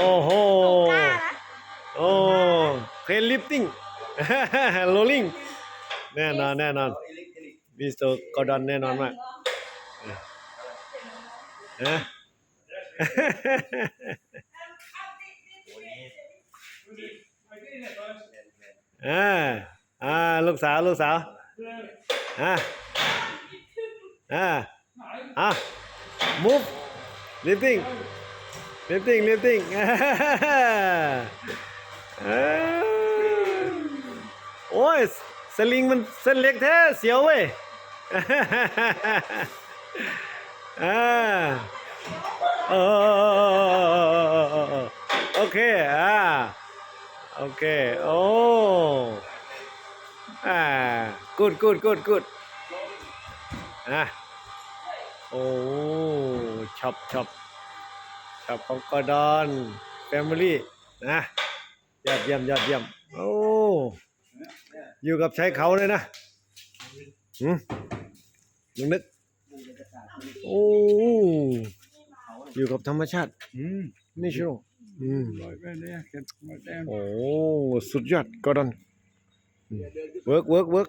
โอ้โหกล้านะโอ้เครนลิฟติ้งโรลลิ่งแน่นอนแน่นอนมิสเตอร์กอดอนแน่นอนมากนะอ่าอ่าลูกสาวลูกสาวอ่าอ่าอ่า move lifting lifting lifting อ่าโอ้ยสลิงมันเส้นเล็กแท้เสียวเว้ยอ่าเออโอเคอ่าโอเคโอ้อ่า good good good good อะโอ้ช็อปช็อป ช็อปของกอดอนแฟมิลี่นะยอดเยี่ยมยอดเยี่ยมโอ้อยู่กับชายเขาเลยนะหืมนึกนึกโอ้อยู่กับธรรมชาติอืมนี่ชิโรอืมลอยไปเนี่ยเก็บหมดแล้วโอ้สุดยอดกอดอนเวิร์กเวิร์กเวิร์ก